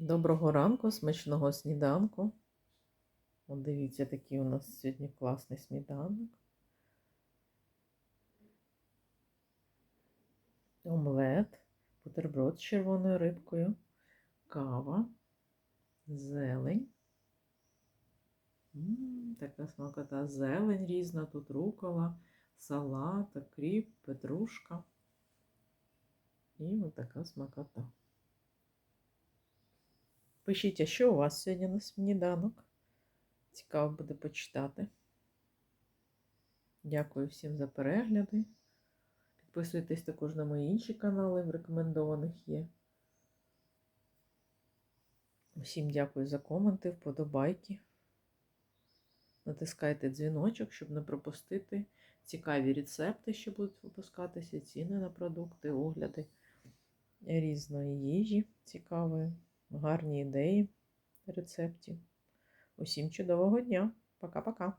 Доброго ранку, смачного сніданку. От дивіться, такий у нас сьогодні класний сніданок. Омлет, бутерброд з червоною рибкою, кава, зелень. М, така смакота, зелень різна, тут рукола, салат, кріп, петрушка. І ось така смакота. Пишіть, а що у вас сьогодні на сніданок? Цікаво буде почитати. Дякую всім за перегляди. Підписуйтесь також на мої інші канали, в рекомендованих є. Усім дякую за коменти, вподобайки. Натискайте дзвіночок, щоб не пропустити цікаві рецепти, що будуть випускатися, ціни на продукти, огляди різної їжі цікавої гарні ідеї рецептів. Усім чудового дня. Пока-пока.